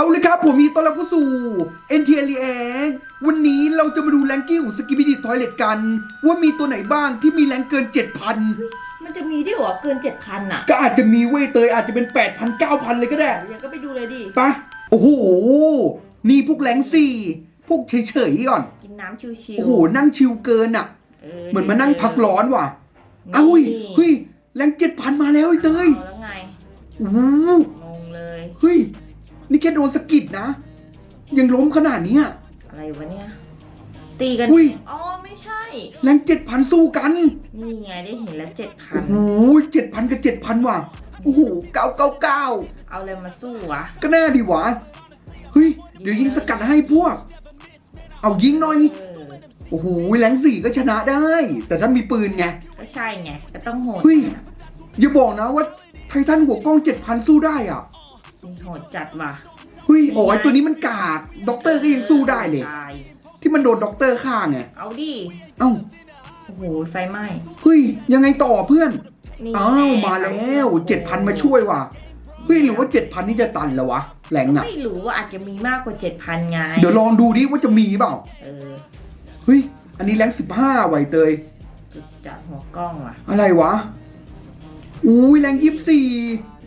เอาเลยครับผมมีต้อนรับเข้าสู่ n t l e วันนี้เราจะมาดูแรงกิ้งของสกิบิดิทอยเลตกัน ว่ามีตัวไหนบ้างที่มีแรงเกิน 7,000 มันจะมีด้วยเหรอเกินเจ็ดพันอะ ก็อาจจะมีเว้ยเตยอาจจะเป็น 8,000 9,000 เลยก็ได้เดี๋ยวก็ไปดูเลยดิปะโอ้โห นี่พวกแรงสี่พวกเฉยๆก่อน กินน้ำชิวๆโอ้โห นั่งชิลเกินอะ เหมือนมานั่งพักร้อนว่ะนี่เอ้าเฮ้ยเฮ้ยแรง7,000 มาแล้วไอ้เตยเอาแล้วไงโอ้โหงงเลยเฮ้ย นี่แค่โดนสะกิดนะ ยังล้มขนาดเนี้ยอะไรวะเนี่ย ตีกัน อุ้ยอ๋อ ไม่ใช่ แรงเจ็ดพันสู้กันนี่ไงได้เห็นแล้วเจ็ดพัโอ้นโหเจ็ดพันกับเจ็ดพันว่ะ โอ้โหเก้าเก้าเก้าเอาอะไรมาสู้วะ ก็น่าดีวะ เฮ้ย เดี๋ยวยิงสกัดให้พวก เอายิงหน่อย เออ โอ้โหแรงสี่ก็ชนะได้ แต่ถ้ามีปืนไง ก็ใช่ไง ก็ต้องโหดเฮ้ย อย่าบอกนะว่าไททันหัวกล้องเจ็ดพันสู้ได้อะ มีโหดจัดว่ะเฮ้ยโอ้ยตัวนี้มันกาดด็อกเตอร์ก็ยังสู้ได้เลย ตายที่มันโดนด็อกเตอร์ฆ่าไงเอาดิเอ้าโอ้โหไฟไหม้เฮ้ยยังไงต่อเพื่อนนี่อ้าวมาแล้วเจ็ดพันมาช่วยว่ะเฮ้ยหรือว่าเจ็ดพันนี่จะตันแล้ววะแรงอะ ไม่รู้ว่าอาจจะมีมากกว่าเจ็ดพันไงเดี๋ยวลองดูดิว่าจะมีเปล่าเออเฮ้ยอันนี้แรงสิบห้าไหวเตยจุดจัดหัวกล้องว่ะ อะไรวะอุ้ยแรงยี่สี่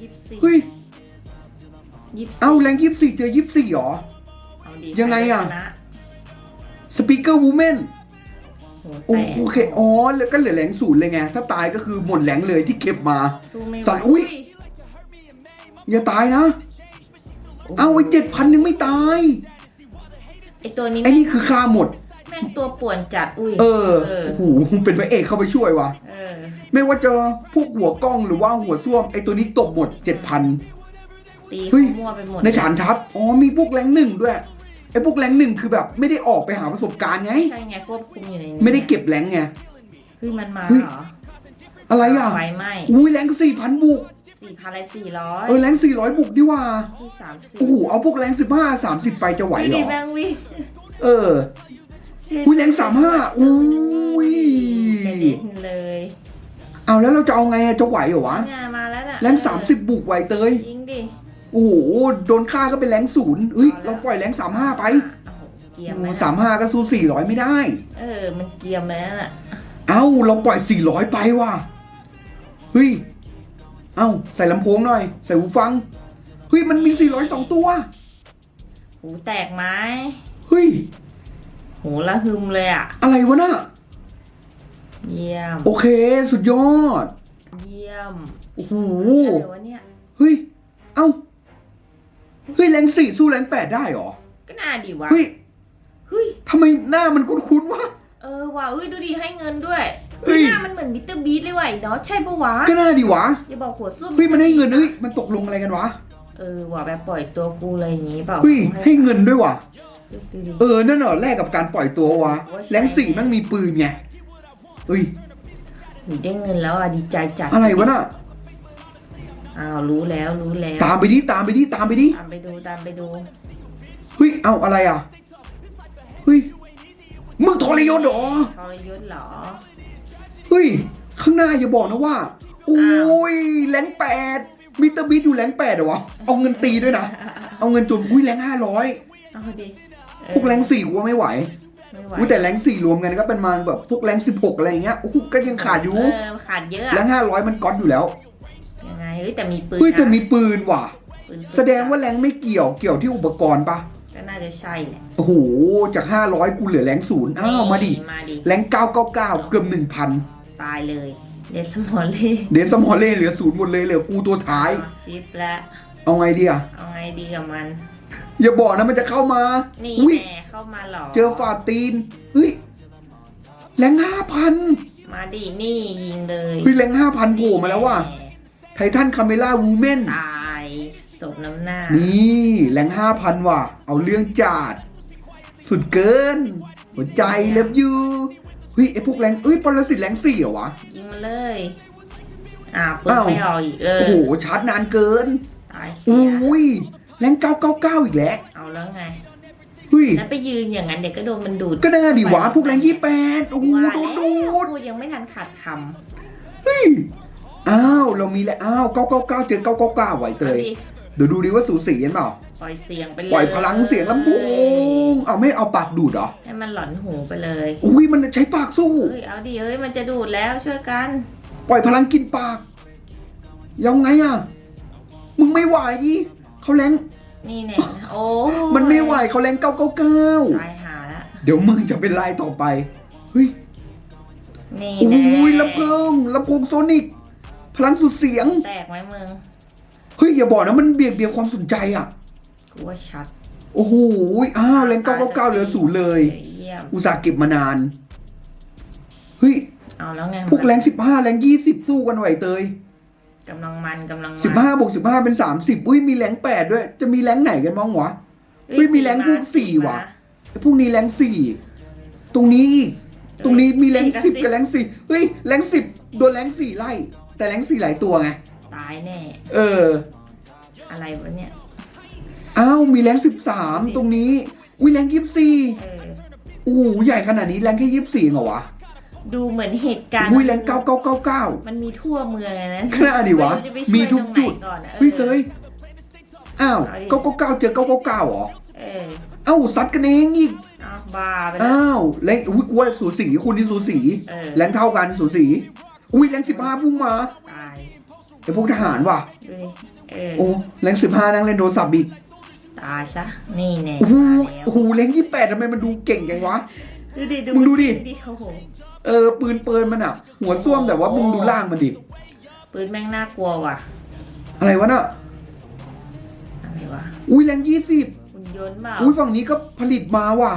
ยี่สิบสี่เฮ้ย ยี่สิบเอ้าแรงยี่สี่เจอยี่สี่หรอ เอาดิยังไงอะ ใครจชนสปีกเกอร์วูแมนโหโอแตกโอเคอ๋อแล้วก็เหลือแรงศูนย์เลยไง ถ้าตายก็คือหมดแรงเลยที่เก็บมา สู้ไม่ไหวสัตว์อุ๊ย อย่าตายนะเอ้าไอ้เจ็ดพันยังไม่ตาย ไอตัวนี้ไอ้นี่คือค่าหมด แม่งตัวป่วนจัดอุ้ยเออเออโอ้โหเป็นพระเอกเข้าไปช่วยว่ะเออไม่ว่าจะพวกหัวกล้องหรือว่าหัวส้วมไอ้ตัวนี้ตกหมดเจ็ดพัน ตีเฮ้ย เขามั่วไปหมดในฐานทัพอ๋อมีพวกแรงหนึ่งด้วยไอ้พวกแรงหนึ่งคือแบบไม่ได้ออกไปหาประสบการณ์ไง ใช่ไงควบคุมอยู่ในนี้ไม่ได้เก็บแรงไงเฮ้ยมันมาเฮ้ย เหรออะไรอะ ไฟไหม้อุ้ยแรงสี่พันบุก สี่พันอะไรสี่ร้อยเออแรงสี่ร้อยบุกดีว่า ที่สามสิบโอ้โห เอาพวกแรงสิบห้าสามสิบไปจะไหวเหรดิอแมงวิ่งเออ อุ้ยแรงสามห้าอุ้ย เด็ดเลยเอาแล้วเราจะเอาไงอะจะไหวเหรอวะ งานมาแล้วน่ะแรงสามสิบบุกไหวเตย ยิงดิ โอ้โหโดนฆ่าก็เป็นแรงศูนย์เฮ้ยเราปล่อยแรงสามห้าไปโอ้โหเกียมไหมสามห้าก็สู้สี่ร้อยไม่ได้ เออ มันเกียมแล้วน่ะเอ้าเราปล่อยสี่ร้อยไปว่ะเฮ้ยเอ้าใส่ลำโพงหน่อย ใส่หูฟังเฮ้ยมันมีสี่ร้อยสองตัวหูแตกไหมเฮ้ยหูละหึมเลยอะ อะไรวะน่ะเยี่ยม โอเคสุดยอด เยี่ยมโอ้โหอะไรวะเนี่ย เฮ้ย เอ้า เฮ้ยแรงสี่สู้แรงแปดได้เหรอ ก็น่าดีวะเฮ้ยเฮ้ย ทำไมหน้ามันคุ้นๆวะ เออว่ะเอ้ยดูดีให้เงินด้วยเฮ้ย หน้ามันเหมือนมิสเตอร์บีทเลยว่ะไอ้เนาะใช่ปะวะก็น่าดีวะ อย่าบอกหัวส้วมเฮ้ยมันให้เงินเฮ้ยมันตกลงอะไรกันวะ เออว่ะแบบปล่อยตัวกูเลยอย่างงี้เปล่าเฮ้ยให้เงินด้วยว่ะดูดิ เออนั่นเหรอแลกกับการปล่อยตัววะแรงสี่แมันมีปืนไงเฮ้ยหนูได้เงินแล้วอะดีใจจัดอะไรวะน่ะ อ้าวรู้แล้วรู้แล้วตามไปดิตามไปดิตามไปดิตามไปดูตามไปดูเฮ้ยเอาอะไรอะเฮ้ยมึงทรยศเหรอทรยศเหรอเฮ้ยข้างหน้าอย่าบอกนะว่าโอ้ยแรงแปดมิสเตอร์บีทอยู่แรงแปดเหรอวะเอาเงินตีด้วยนะเอาเงินจมอุ้ยแรงห้าร้อยเอาดิเออพวกแรงสี่กูว่าไม่ไหวไม่ไหวอุ้ยแต่แรงสี่รวมกันก็เป็นมาแบบพวกแรงสิบหกอะไรอย่างเงี้ยโอ้โหก็ยังขาดอยู่เออขาดเยอะแรอะงห้าร้อยมันก๊อตอยู่แล้วยังไง เฮ้ยแต่มีปืนเฮ้ยแต่นะมีปืนว่ะ ปืนสุแสดงว่าแรงไม่เกี่ยวเกี่ยวที่อุปกรณ์ปะก็น่าจะใช่แหละ โอ้โห จากห้าร้อยกูเหลือแรงศูนย์อ้าวมาดิมาดิ แรงเก้าเก้าเก้าเกือบหนึ่งพันตายเลย เดสมอลเล่เดซมอลเล่เหลือศูนย์หมดเลยเหลือกูตัวท้าย ชิปแล้ว เอาไงดีอะเอาไงดีกับมัน อย่าบอกนะมันจะเข้ามา นี่อุ้ยแน่เข้ามาหรอเจอฝาดตีน เฮ้ย แรงห้าพันมาดินี่ยิงเลยเฮ้ยแรงห้าพันโผล่มาแล้วว่ะน่ ไททันคาเมล่าวูแมนตายสมน้ำหน้า นี่แรงห้าพันว่ะ เอาเรื่องจัดสุดเกิน หัวใจเล็บยูเฮ้ยไอพวกแรงเอ้ยปรสิตแรงสี่เหรอวะ ยิงมาเลยอ้าวปืนอ้าวไม่ออกอีกเออโอ้โหชาร์จนานเกินตายเสีอุย้ยแรงเก้าเก้าเก้าอีกแล้วเอาแล้วไงเฮ้ยแล้วไปยืนอย่างนั้นเด็กก็โดนมันดูดก็น่าดีวะพวกแรงยี่แปดโอ้โหว่าโดนดูดพูดยังไม่ทันขาดคเฮ้ย อ้าว เรามีแล้วอ้าวเก้าเก้าเก้าเจอเก้าเก้าเก้าไหวำเตยอาดิเดี๋ยวดูดิว่าสูสีกันเปล่าปล่อยเสียงไปเลยปล่อยพลังเสียงลำโพงเอาไม่เอาปากดูดเหรอให้มันหลอนหูไปเลยอุ้ยมันใช้ปากสู้ เฮ้ยเอาดิเฮ้ยมันจะดูดแล้วช่วยกันปล่อยพลังกินปาก ยังไงอะ มึงไม่ไหวดิเขาแรงนี่เนี่ยโอ้มันไม่ไหวเขาแรงเก้าเก้าเก้าตายหาละเดี๋ยวมึงจะเป็นลายต่อไปเฮ้ยนี่โอ้แน่ยลำโพงลำโพงโซนิก พลังสุดเสียง แตกไหมมึง เฮ้ยอย่าบอกนะมันเบียดเบียนความสนใจอะ กูว่าชัดโอ้โหอ้าวแรงเก้าเก้าเก้าเหลือศูนย์เลย เยี่ยมอุตส่าห์เก็บมานาน เฮ้ย เอาแล้วไงพวกแรงสิบห้าแรงยี่สิบสู้กันไหวเตยกำลังมันกำลังมันสิบห้าบวกสิบห้าเป็นสามสิบอุ้ยมีแรงแปดด้วย จะมีแรงไหนกันบ้างวะเฮ้ยมีแรงพวกสี่ว่ะไอ้พวกนี้แรงสี่ตรงนี้อีกตรงนี้มีแรงสิบกับแรงสี่เฮ้ยแรงสิบโดนแรงสี่ไล่ แต่แรงสี่หลายตัวไง ตายแน่ เออ อะไรวะเนี่ย อ้าว มีแรงสิบสามตรงนี้ อุ้ยแรงยี่สิบสี่เออ โอ้โหใหญ่ขนาดนี้แรงแค่ยี่สิบสี่เหรอวะ ดูเหมือนเหตุการณ์ อุ้ยแรงเก้าเก้าเก้าเก้า มันมีทั่วเมืองเลยนะขนาดดิวะ ไรู้จไปช่วยมีทุกจุด ตรงไหนก่อนอะเฮ้ยเตออยอ้าวเอาดิเก้าเก้าเก้าเจอเก้าเก้าเก้าเหรอ เออเอ้าซัดกันเองอีก เอาบ้าไปแล้ว อ้าวแรงอุ้ยกูว่าสูสีคุณนี่สูสี เออ แรงเท่ากันสูสี อุ้ยแรงสิบห้าพุ่งมาตายไอพวกทหารว่ะ ดูดิเออโอ้แรงสิบห้านั่งเล่นโทรศัพท์อีกตายซะนี่แน่โอ้โหมาแล้วโอ้โหแรงยี่แปดทำไมมันดูเก่งจังวะ ดูดิมึงดูดิ โอ้โหเออ ปืนเปินมันอะหัวส้วมแต่ว่ามึงดูล่างมันดิ ปืนแม่งน่ากลัวว่ะ อะไรวะน่ะ อะไรวะอุ้ยแรงยี่สิบหุ่นยนต์เปล่าอุ้ยฝั่งนี้ก็ผลิตมาว่ะ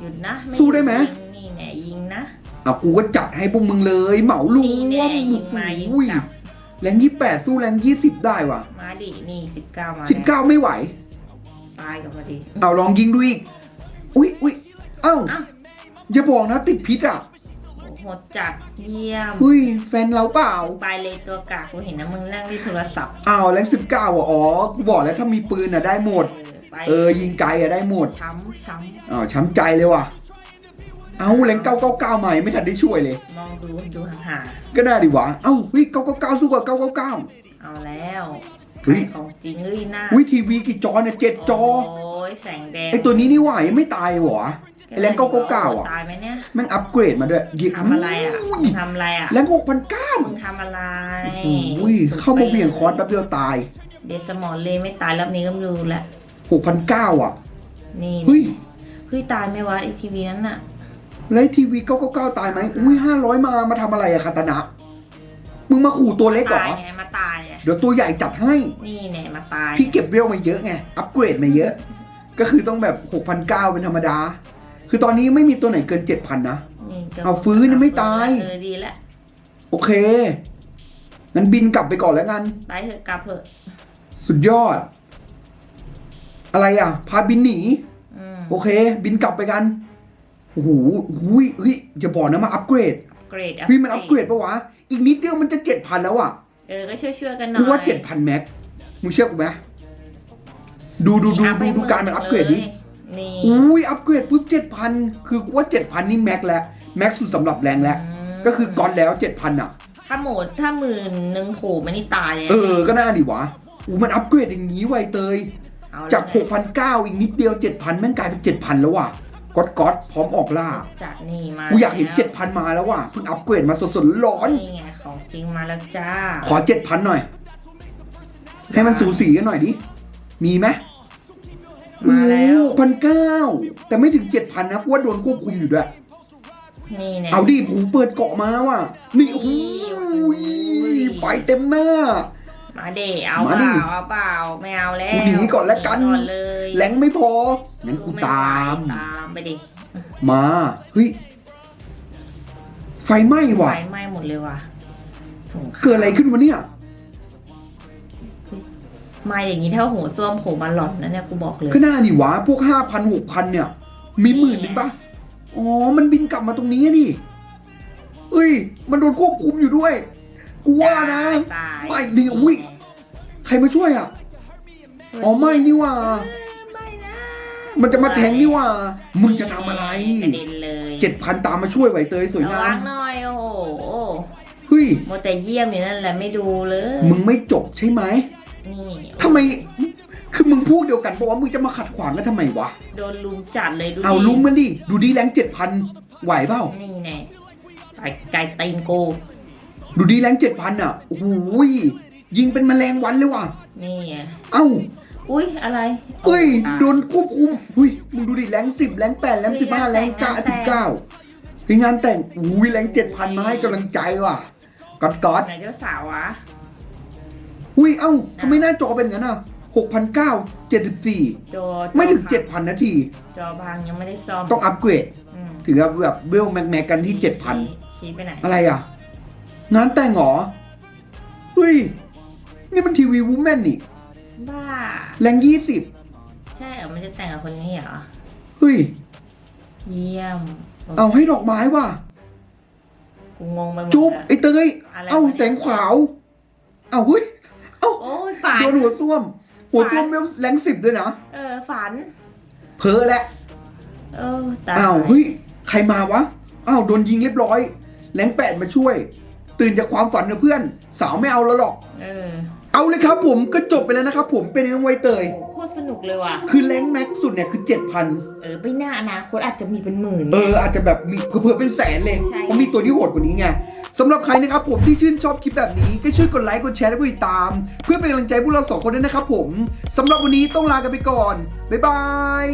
หยุดนะสู้ได้ไหม ยิงนี่แน่ยิงนะ อะกูก็จัดให้พวกมึงเลย เหมารนี่วแน่มยิงมายิงอุ้ยกลับแรงยี่แปดสู้แรงยี่สิบได้ว่ะมาดินี่สิบเก้ามาสิบเก้าไม่ไหว ตายกับพอดีเอาลองยิงดูอีก อุ้ยอุ้ยเอ้าอ้าวอย่าบอกนะติดพิษอะโอ้โหดจัดเยี่ยมเฮ้ยแฟนเราเปล่า ไปเลยตัวกากกูเห็นนะมึงนั่งที่โทรศัพท์อ้าวแรงสิบเก้าอะอ๋อกูบอกแล้วถ้ามีปืนอะได้หมด เออไปเออยิงไกลอะได้หมดช้ำช้ำอ้าวช้ำใจเลยว่ะ เอาแรงเก้าเก้าเก้าใหม่ไม่ทันได้ช่วยเลย มองดูดูห่างก็น่าดีวะเอ้าเฮ้ยเก้าเก้าเก้าสู้กับเก้าเก้าเก้า ๆเอาแล้วเฮ้ย ของจริงเอ้ยหน้าวิทีวีกี่จอเนี่ยเจ็ดจอโอ้ยแสงแดงไอตัวนี้นี่หว่ายังไม่ตายเหรอไอแรงเก้าเก้าเก้าอะตายไหมเนี่ยแม่งอัปเกรดมาด้วยเยทำอะไรอะอุ้มึยงทำอะไรอะแรงหกพันเก้ามึงทำอะไรโอ้ยเข้ามาเบี่ยงคอร์สแป๊บเดียวตายเดสมอลเลยไม่ตายรอบนี้ก็ไม่รู้แล้วหกพันเก้าอะนี่เฮ้ยเฮ้ยตายไหมวะไอทีวีนั้นน่ะ แล้วทีวีเก้าเก้าเก้าตายไหมอุ้ยห้าร้อยมามาทำอะไรอะคาตานะ มึงมาขู่ตัวเล็กเหรอตายไงมาตายไงเดี๋ยวตัวใหญ่จัดให้ นี่แน่มาตายพี่เก็บเวลมาเยอะไง อัปเกรดมาเยอะ ก็คือต้องแบบหกพันเก้าเป็นธรรมดา คือตอนนี้ไม่มีตัวไหนเกินเจ็ดพันนะ นี่จะเอาฟื้นยังไม่ตาย เออดีแล้วโอเค งั้นบินกลับไปก่อนแล้วกัน ไปเถอะกลับเถอะสุดยอด อะไรอะ พาบินหนี อืมโอเค บินกลับไปกันโอ้โหหุ้ยเฮ้ยอย่าบอกนะมาอัปเกรดเกรดเฮ้ยมันอัปเกรดปะวะ อีกนิดเดียวมันจะเจ็ดพันแล้วอะเออ ก็ช่วยช่วยๆกันหน่อยกูว่าเจ็ดพันแม็กมึงเชื่อกูไหมดูดูดูดูดูการมันอัปเกรดดิ นี่อุ้ยอัปเกรดปุ๊บเจ็ดพันคือกูว่าเจ็ดพันนี่แม็กแล้วแม็กสุดสำหรับแรงแล้ว มก็คือก่อนแล้วเจ็ดพันอะ ถ้าหมดถ้าหมื่นหนึ่งขู่มันนี่ตายเลยเออ ก็น่าดีวะอู้มันอัปเกรดอย่างนี้ไวเตย เอละจากหกพันเก้าอีกนิดเดียวเจ็ดพันแม่งกลายเป็นเจ็ดพันแล้วว่ะ ก๊อตก๊อตพร้อมออกล่าจากนี่มากูอยากเห็นแล้วเจ็ดพันมาแล้วว่ะเพิ่งอัปเกรดมาสดๆร้อน นี่ไงของจริงมาแล้วจ้า ขอเจ็ดพันหน่อย ให้มันสูสีกันหน่อยดิ มีไหมมาแล้วพันเก้าแต่ไม่ถึงเจ็ดพันนะเพราะว่าโดนควบคุมอยู่ด้วย นี่แน่เอาดิผูเปิดเกาะมาว่ะ นี่โอ้โอ้โหยไฟเต็มหน้า มาเดเอามาเปดิล่าเอาเปล่าไม่เอาแล้วกูหนีก่อนแล้วกันหก่อนเลยแรงไม่พอ งั้นกูตาม ตามไปดิมา เฮ้ย ไฟไหม้ว่ะ ไฟไหม้หมดเลยว่ะสงคามเกิดอะไรขึ้นวะเนี่ยไหมาอย่างนี้เท่าหัวส้วมโผล่มาหลอนนะเนี่ยกูบอกเลย ก็น่านี่วะ พวกห้าพันหกพันเนี่ย มีหมื่นหนึ่งปะอ๋อ มันบินกลับมาตรงนี้อะดิเฮ้ย มันโดนควบคุมอยู่ด้วย กูว่านะ ตายไม่ดิอุ้ย ใครมาช่วยอะ อ๋อไม่นี่ว่าไม่นะมันจะมาแทงนี่ว่า มึงจะทำอะไรกระเด็นเลยเจ็ดพันตามมาช่วยไหวเตยสวยระงาวัมงหน่อยโอ้โหเฮ้ยโมวแต่เยี่ยมอยู่นั่นแหละไม่ดูเลย มึงไม่จบใช่ไหมนี่ทำไม คือมึงพูดเดียวกันบอกว่ามึงจะมาขัดขวางกันทำไมวะ โดนลุมจัดเลยดูเอาดิลุมมันดิ ดูดีแรงเจ็ดพันไหวเปล่า นี่แน่ไก่ไก่ตีนกู ดูดีแรงเจ็ดพันอะโอ้โหย ยิงเป็นแมลงวันเลยว่ะ นี่ไง เอ้าอุ้ยอะไรเฮ้ยตาโดนควบคุมอุ้ยมึงดูดิแรงสิบแรงแปดแรงสิบห้าแรงเก้าสิบเก้าคืองานแต่งอุ้ยแรงเจ็ดพันมาให้กำลังใจว่ะกอดกอดไหนเจ้าสาววะอุ้ยเอ้าทำไมหน้าจอเป็นงั้นอะหกพันเก้าเจ็ดสิบสี่จอไม่ถึงจอเจ็ดพันนาที จอบางยังไม่ได้ซ่อมต้องอัปเกรดอืมถึงกับแบบเวลแม็กแม็กกันที่เจ็ดพันชี้ไปไหนอะไรอะ งานแต่งเหรอเฮ้ย นี่มันทีวีวูแมนนี่ บ้า แรงยี่สิบใช่เหรอมันจะแต่งกับคนนี้เหรอ เฮ้ย เยี่ยมเอาให้ดอกไม้ว่ะ กูงงไปหมดจุ๊บแล้วไอ้เตยอะไรเอ้าวะแสงขาว เอาเฮ้ย เอ้าโอ้ยฝันโดนหัวส้วม หัวส้วมฝันเวลแรงสิบด้วยนะ เออ ฝัน เพ้อแล้วเออตายอ้าวเฮ้ย ใครมาวะอ้าวโดนยิงเรียบร้อย แรงแปดมาช่วย ตื่นจากความฝันนะเพื่อน สาวไม่เอาแล้วหรอก เออ เอาเลยครับผมก็จบไปแล้วนะครับผมเป็นน้องไวเตย โอ้โคตรสนุกเลยว่ะ คือแรงแม็กซ์สุดเนี่ยคือเจ็ดพันเออไม่น่าอนาคตอาจจะมีเป็นหมื่น เออ อาจจะแบบมีเผื่อๆเป็นแสนเลยใช่ เพราะมีตัวที่โหดกว่านี้ไงสำหรับใครนะครับผมที่ชื่นชอบคลิปแบบนี้ ก็ช่วยกดไลค์ กดแชร์และกดติดตาม เพื่อเป็นกำลังใจพวกเราสองคนด้วยนะครับผมสำหรับวันนี้ต้องลากันไปก่อน บ๊ายบาย